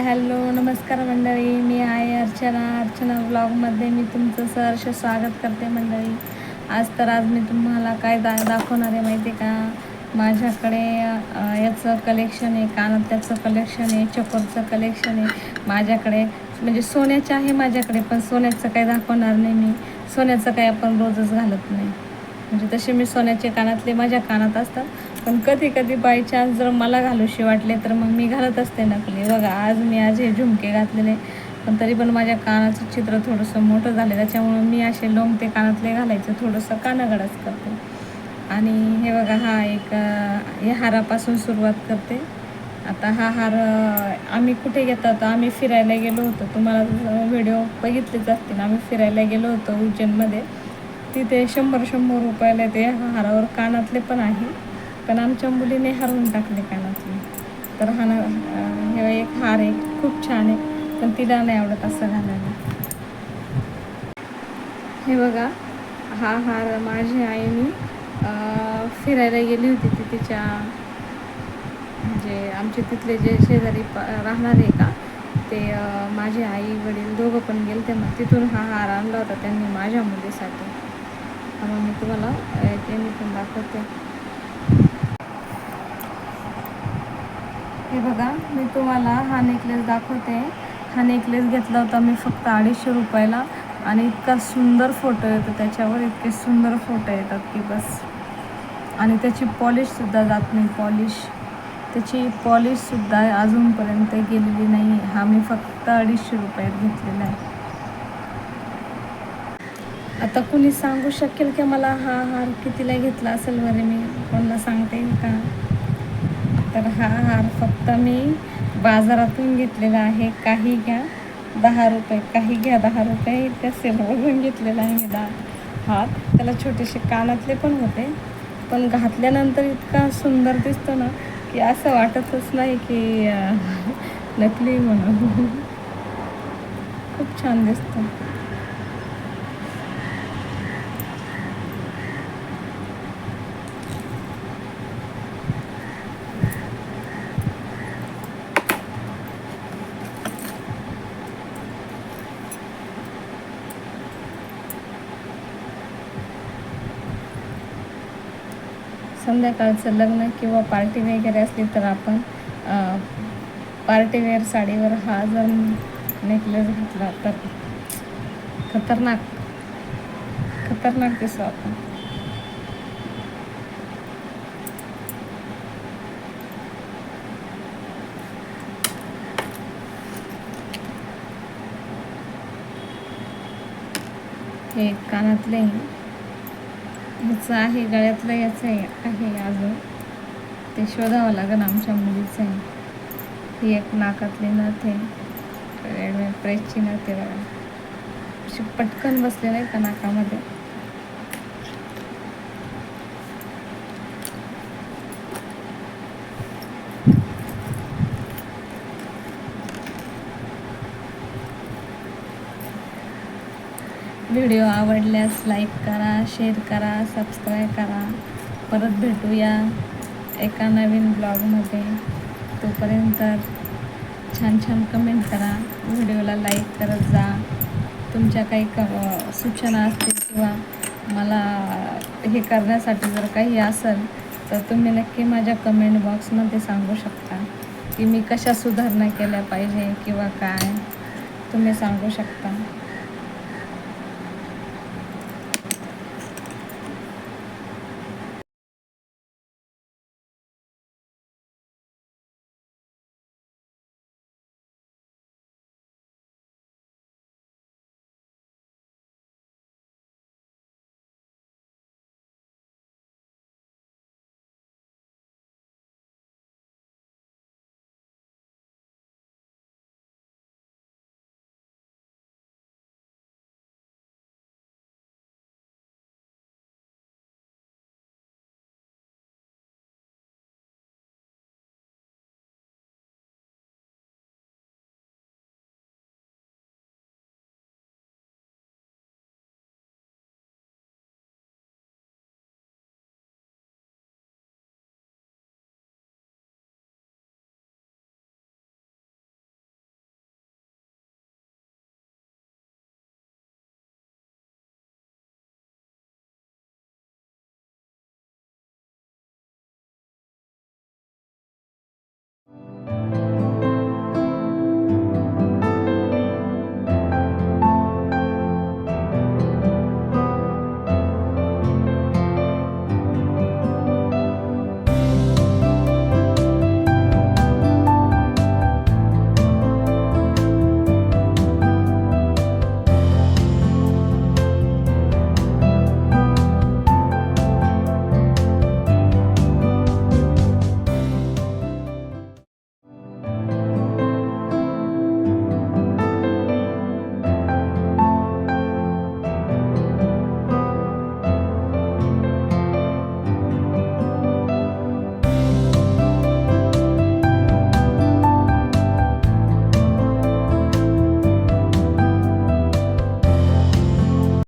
Hi hello नमस्कार मंडळी. मी आहे अर्चना. अर्चना ब्लॉगमध्ये मी तुमचं सहर्ष स्वागत करते मंडळी. आज तर आज मी तुम्हाला काय दा दाखवणार आहे माहिती आहे का? माझ्याकडे याचं कलेक्शन आहे कानात्याचं कलेक्शन आहे चकोरचं कलेक्शन आहे. माझ्याकडे म्हणजे सोन्याचं आहे माझ्याकडे पण सोन्याचं काही दाखवणार नाही मी. सोन्याचं काही आपण रोजच घालत नाही. म्हणजे तसे मी सोन्याचे कानातले माझ्या कानात असतात. पण कधी कधी बाय चान्स जर मला घालूशी वाटले तर मग मी घालत असते नकली. बघा आज मी आज हे झुमके घातलेले पण तरी पण माझ्या कानाचं चित्र थोडंसं मोठं झालं त्याच्यामुळं मी असे लोंगते कानातले घालायचं थोडंसं कानागडच करते. आणि हे बघा हा एक या हारापासून सुरुवात करते. आता हा हार आम्ही कुठे घेतात आम्ही फिरायला गेलो होतो. तुम्हाला व्हिडिओ बघितलेच असतील. आम्ही फिरायला गेलो होतो उज्जैनमध्ये. तिथे शंभर शंभर रुपयाला ते हारावर कानातले पण आहे. पण आमच्या मुलीने हरवून टाकले कानातले. तर हा हे एक हार आहे खूप छान आहे पण तिला नाही आवडत असं घालायला. हे बघा हा हार माझी आईने फिरायला गेली होती ती तिच्या म्हणजे आमचे तिथले जे शेजारी प राहणार आहे का ते माझे आई वडील दोघं पण गेले ते मग तिथून हा हार आणला होता त्यांनी माझ्या मुलीसाठी. मग मी तुम्हाला अं, मी पण दाखवते. हे बघा मी तुम्हाला हा नेकलेस दाखवते. हा नेकलेस घेतला होता मी फक्त अडीचशे रुपयाला आणि इतका सुंदर फोटो येतो त्याच्यावर इतके सुंदर फोटो येतात की बस. आणि त्याची पॉलिशसुद्धा जात नाही पॉलिश त्याची पॉलिशसुद्धा अजूनपर्यंत गेलेली नाही. हा मी फक्त अडीचशे रुपयात घेतलेला आहे. आता कुणी सांगू शकेल की मला? हा हार कितीला घेतला असेल बरे मी? कोणाला सांगते का? तर हा हार फक्त मी बाजारातून घेतलेला आहे. काही घ्या. दहा रुपये. काही घ्या दहा रुपये. त्या सेलवरून घेतलेला आहे मी दहा हात त्याला छोटेसे कानातले पण होते. पण घातल्यानंतर इतका सुंदर दिसतो ना की असं वाटतच नाही की नकली म्हणून. खूप छान दिसतं. संध्याकाळचं लग्न किंवा पार्टी वगैरे असली तर आपण पार्टीवेअर साडीवर हा जर नेकलेस घातला तर खतरनाक खतरनाक दिसू आपण. हे कानातले ह्याचं आहे गळ्यातलं याचं आहे आहे अजून. ते शोधावं लागेल आमच्या मुलीचं आहे. ही एक नाकातली नथ आहे. प्रेसची नथ आहे बघा. अशी पटकन बसलेलं आहे का नाकामध्ये? व्हिडिओ आवडल्यास लाईक करा शेअर करा सबस्क्राईब करा. परत भेटूया एका नवीन ब्लॉगमध्ये. तोपर्यंत छान छान कमेंट करा. व्हिडिओला लाईक करत जा. तुमच्या काही क सूचना असतील किंवा मला हे करण्यासाठी जर काही असेल तर तुम्ही नक्की माझ्या कमेंट बॉक्समध्ये सांगू शकता की मी कशा सुधारणा केल्या पाहिजे किंवा काय. तुम्ही सांगू शकता.